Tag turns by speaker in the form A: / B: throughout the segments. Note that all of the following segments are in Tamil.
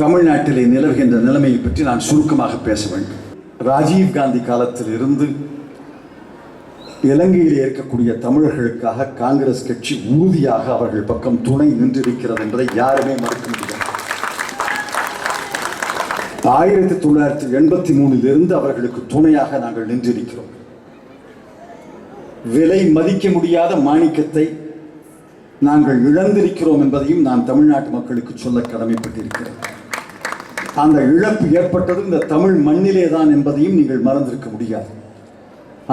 A: தமிழ்நாட்டிலே நிலவுகின்ற நிலைமையை பற்றி நான் சுருக்கமாக பேச வேண்டும். ராஜீவ் காந்தி காலத்தில் இருந்து இலங்கையில் இருக்கக்கூடிய தமிழர்களுக்காக காங்கிரஸ் கட்சி உறுதியாக அவர்கள் பக்கம் துணை நின்றிருக்கிறது என்பதை யாருமே மறுக்க முடியாது. ஆயிரத்தி தொள்ளாயிரத்தி எண்பத்தி மூணிலிருந்து அவர்களுக்கு துணையாக நாங்கள் நின்றிருக்கிறோம். விலை மதிக்க முடியாத மாணிக்கத்தை நாங்கள் இழந்திருக்கிறோம் என்பதையும் நான் தமிழ்நாட்டு மக்களுக்கு சொல்ல கடமைப்பட்டிருக்கிறேன். அந்த இழப்பு ஏற்பட்டது இந்த தமிழ் மண்ணிலே தான் என்பதையும் நீங்கள் மறந்திருக்க முடியாது.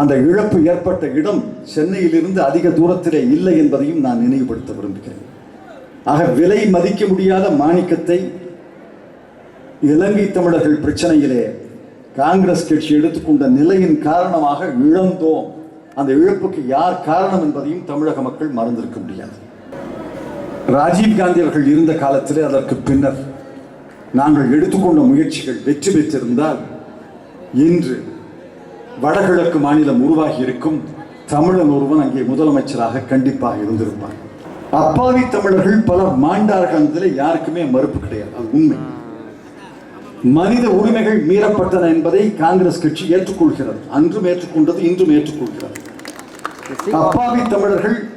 A: அந்த இழப்பு ஏற்பட்ட இடம் சென்னையிலிருந்து அதிக தூரத்திலே இல்லை என்பதையும் நான் நினைவுபடுத்த விரும்புகிறேன். ஆக விலை மதிக்க முடியாத மாணிக்கத்தை இலங்கை தமிழர்கள் பிரச்சனையிலே காங்கிரஸ் கட்சி எடுத்துக்கொண்ட நிலையின் காரணமாக இழந்தோம். அந்த இழப்புக்கு யார் காரணம் என்பதையும் தமிழக மக்கள் மறந்திருக்க முடியாது. ராஜீவ் காந்தி அவர்கள் இருந்த காலத்திலே அதற்கு பின்னர் நாங்கள் எடுத்துக்கொண்ட முயற்சிகள் வெற்றி பெற்றிருந்தால் இன்று வடகிழக்கு மாநிலம் உருவாகி இருக்கும் தமிழன் ஒருவன் அங்கே முதலமைச்சராக கண்டிப்பாக இருந்திருப்பார் அப்பாவி தமிழர்கள் பலர் மாண்டார்கள் யாருக்குமே மறுப்பு கிடையாது. அது உண்மை. மனித உரிமைகள் மீறப்பட்டன என்பதை காங்கிரஸ் கட்சி ஏற்றுக்கொள்கிறது. அன்றும் ஏற்றுக்கொண்டது இன்றும் ஏற்றுக்கொள்கிறது. அப்பாவி தமிழர்கள்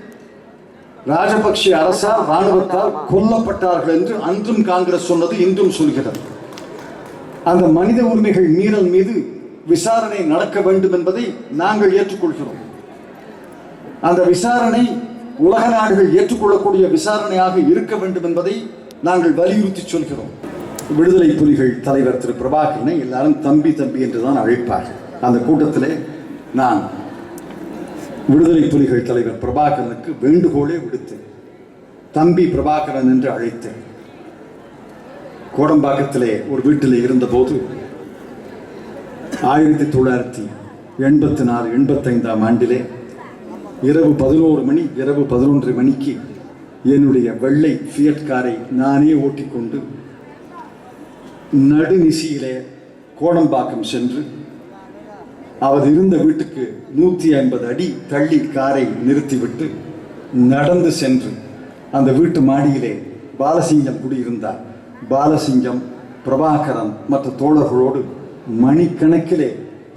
A: ராஜபக்ஷ அரசால் ராணுவத்தால் கொல்லப்பட்டார்கள் என்று அன்றும் காங்கிரஸ் சொன்னது இன்றும் சொல்கிறது. அந்த மனித உரிமைகள் மீறல் மீது விசாரணை நடக்க வேண்டும் என்பதை நாங்கள் ஏற்றுக்கொள்கிறோம். அந்த விசாரணை உலக நாடுகள் ஏற்றுக்கொள்ளக்கூடிய விசாரணையாக இருக்க வேண்டும் என்பதை நாங்கள் வலியுறுத்தி சொல்கிறோம். விடுதலை புலிகள் தலைவர் திரு பிரபாகரனை எல்லாரும் தம்பி தம்பி என்று தான் அழைப்பார்கள். அந்த கூட்டத்திலே நான் விடுதலை புலிகள் தலைவர் பிரபாகரனுக்கு வேண்டுகோளே விடுத்தேன். தம்பி பிரபாகரன் என்று அழைத்தேன். கோடம்பாக்கத்திலே ஒரு வீட்டில் இருந்தபோது ஆயிரத்தி தொள்ளாயிரத்தி எண்பத்தி நாலு எண்பத்தைந்தாம் ஆண்டிலே இரவு பதினோரு மணி இரவு பதினொன்று மணிக்கு என்னுடைய வெள்ளை ஃபியட் காரை நானே ஓட்டிக்கொண்டு நடுநிசியிலே கோடம்பாக்கம் சென்று அவர் இருந்த வீட்டுக்கு நூற்றி ஐம்பது அடி தள்ளி காரை நிறுத்திவிட்டு நடந்து சென்று அந்த வீட்டு மாடியிலே பாலசிங்கம் குடியிருந்தார். பாலசிங்கம் பிரபாகரன் மற்ற தோழர்களோடு மணிக்கணக்கிலே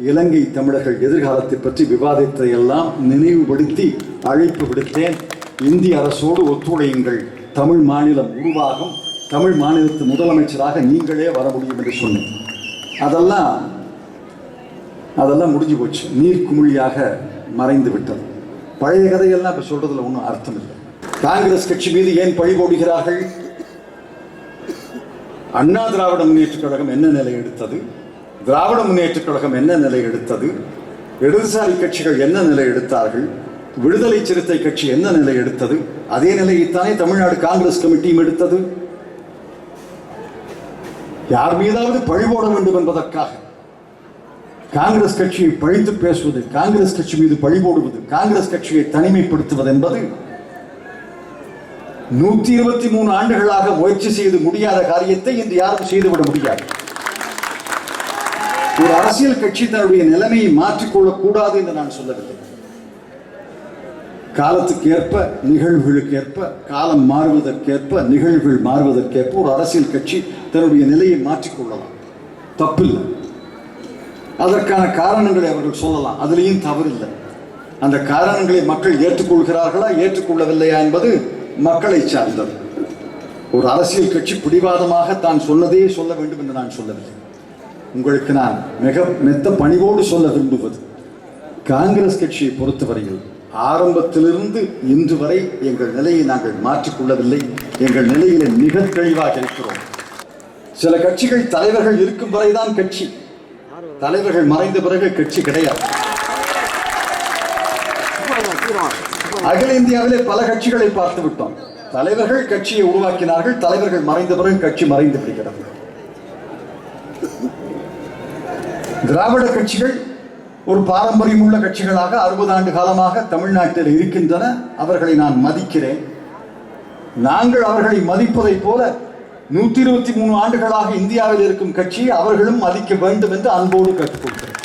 A: இலங்கை தமிழர்கள் எதிர்காலத்தை பற்றி விவாதித்ததை எல்லாம் நினைவுபடுத்தி அழைப்பு விடுத்தேன். இந்திய அரசோடு ஒத்துழையுங்கள். தமிழ் மாநிலம் உருவாகும். தமிழ் மாநிலத்து முதலமைச்சராக நீங்களே வர முடியும் என்று சொன்னேன். அதெல்லாம் அதெல்லாம் முடிஞ்சு போச்சு. நீர் குமிழியாக மறைந்து விட்டது. பழைய கதையெல்லாம் இப்போ சொல்றதுல ஒன்றும் அர்த்தம் இல்லை. காங்கிரஸ் கட்சி மீது ஏன் பழி போடுகிறார்கள்? அண்ணா திராவிட முன்னேற்றக் கழகம் என்ன நிலை எடுத்தது? திராவிட முன்னேற்றக் கழகம் என்ன நிலை எடுத்தது? இடதுசாரி கட்சிகள் என்ன நிலை எடுத்தார்கள்? விடுதலை சிறுத்தை கட்சி என்ன நிலை எடுத்தது? அதே நிலையைத்தானே தமிழ்நாடு காங்கிரஸ் கமிட்டியும் எடுத்தது. யார் மீதாவது பழி போட வேண்டும் என்பதற்காக காங்கிரஸ் கட்சியை பழித்து பேசுவது காங்கிரஸ் கட்சி மீது பழி போடுவது காங்கிரஸ் கட்சியை தனிமைப்படுத்துவது என்பது நூத்தி இருபத்தி மூணு ஆண்டுகளாக முயற்சி செய்து முடியாத காரியத்தை இன்று யாரும் செய்துவிட முடியாது. ஒரு அரசியல் கட்சி தன்னுடைய நிலைமையை மாற்றிக்கொள்ளக் கூடாது என்று நான் சொல்லவில்லை. காலத்துக்கு ஏற்ப நிகழ்வுகளுக்கு ஏற்ப காலம் மாறுவதற்கேற்ப நிகழ்வுகள் மாறுவதற்கேற்ப ஒரு அரசியல் கட்சி தன்னுடைய நிலையை மாற்றிக்கொள்ளலாம். தப்பில்லை. அதற்கான காரணங்களை அவர்கள் சொல்லலாம். அதுலேயும் தவறில்லை. அந்த காரணங்களை மக்கள் ஏற்றுக்கொள்கிறார்களா ஏற்றுக்கொள்ளவில்லையா என்பது மக்களை சார்ந்தது. ஒரு அரசியல் கட்சி பிடிவாதமாக தான் சொன்னதே சொல்ல வேண்டும் என்று நான் சொல்லவில்லை. உங்களுக்கு நான் மிக மெத்த பணிவோடு சொல்ல விரும்புவது காங்கிரஸ் கட்சியை பொறுத்தவரையில் ஆரம்பத்திலிருந்து இன்று வரை எங்கள் நிலையை நாங்கள் மாற்றிக்கொள்ளவில்லை. எங்கள் நிலையிலே மிக தெளிவாக இருக்கிறோம். சில கட்சிகள் தலைவர்கள் இருக்கும் வரைதான் கட்சி. தலைவர்கள் மறைந்த பிறகு கட்சி கிடையாது. அகில இந்தியாவிலே பல கட்சிகளை பார்த்து விட்டோம். தலைவர்கள் கட்சியை உருவாக்கினார்கள் தலைவர்கள் மறைந்த பிறகு கட்சி மறைந்து விடுகிறது. திராவிட கட்சிகள் ஒரு பாரம்பரியம் உள்ள கட்சிகளாக அறுபது ஆண்டு காலமாக தமிழ்நாட்டில் இருக்கின்றன. அவர்களை நான் மதிக்கிறேன். நாங்கள் அவர்களை மதிப்பதைப் போல நூற்றி இருபத்தி மூணு ஆண்டுகளாக இந்தியாவில் இருக்கும் கட்சியை அவர்களும் மதிக்க வேண்டும் என்று அன்போடு கேட்டுக்கொள்கிறேன்.